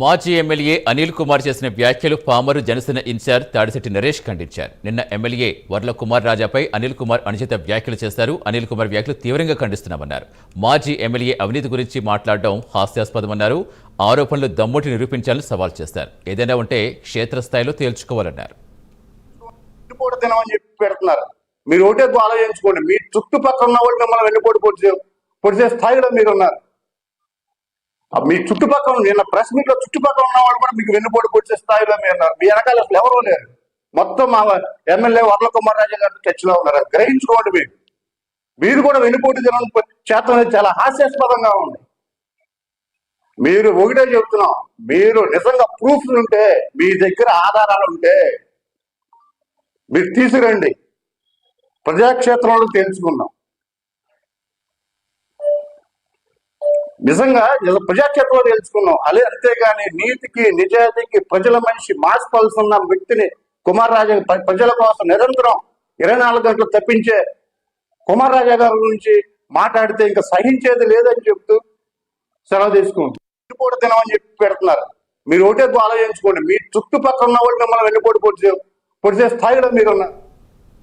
మాజీ ఎమ్మెల్యే అనిల్ కుమార్ చేసిన వ్యాఖ్యలు పామరు జనసేన ఇన్ఛార్జ్ తాడిశెట్టి నరేష్ ఖండించారు. నిన్న ఎమ్మెల్యే వర్ల కుమార్ రాజాపై అనిల్ కుమార్ అనుచిత వ్యాఖ్యలు చేశారు అనిల్ కుమార్ వ్యాఖ్యలు తీవ్రంగా ఖండిస్తున్నామన్నారు. మాజీ ఎమ్మెల్యే అవినీతి గురించి మాట్లాడడం హాస్యాస్పదమన్నారు. ఆరోపణలు దమ్ముటి నిరూపించాలని సవాల్ చేశారు ఏదైనా ఉంటే క్షేత్రస్థాయిలో తేల్చుకోవాలన్నారు. మీరు ఒకటే ఆలోచించుకోండి మీ చుట్టుపక్కల ఉన్న వాళ్ళు మిమ్మల్ని వెన్నుపోటు పొడిచే పొడిచే స్థాయిలో మీరు ఉన్నారు మీ చుట్టుపక్కల నిన్న ప్రెస్ మీట్లో చుట్టుపక్కల ఉన్న వాళ్ళు కూడా మీకు వెన్నుపోటు పొడిచే స్థాయిలో మీరు మీ వెనకాల అసలు ఎవరూ లేరు. మొత్తం మా ఎమ్మెల్యే వరల కుమార్ రాజా గారి టచ్లో ఉన్నారు గ్రహించుకోండి మీరు. మీరు కూడా వెన్నుపోటు తినడం చేతం చాలా హాస్యాస్పదంగా ఉంది. మీరు ఒకటే చెబుతున్నాం. మీరు నిజంగా ప్రూఫ్ ఉంటే మీ దగ్గర ఆధారాలు ఉంటే మీరు తీసుకురండి. ప్రజాక్షేత్రంలో తెలుసుకున్నాం నిజంగా ఇలా ప్రజాక్షేత్రంలో తెలుసుకున్నాం అదే అంతేగాని నీతికి నిజాయితీకి ప్రజల మనిషి మార్చుకోవాల్సిన వ్యక్తిని కుమార్ రాజా ప్రజల కోసం నిరంతరం ఇరవై నాలుగు గంటలు తప్పించే కుమార్ రాజా గారి గురించి మాట్లాడితే ఇంకా సహించేది లేదని చెప్తూ సెలవు తీసుకుంటాం వెన్నుపోటు తినమని చెప్పి పెడుతున్నారు. మీరు ఒకటే ఆలోచించుకోండి మీ చుట్టుపక్కల ఉన్న వాళ్ళు మిమ్మల్ని వెన్నుపోటు పొడిచే పొడిచే స్థాయిలో మీరు ఉన్నారు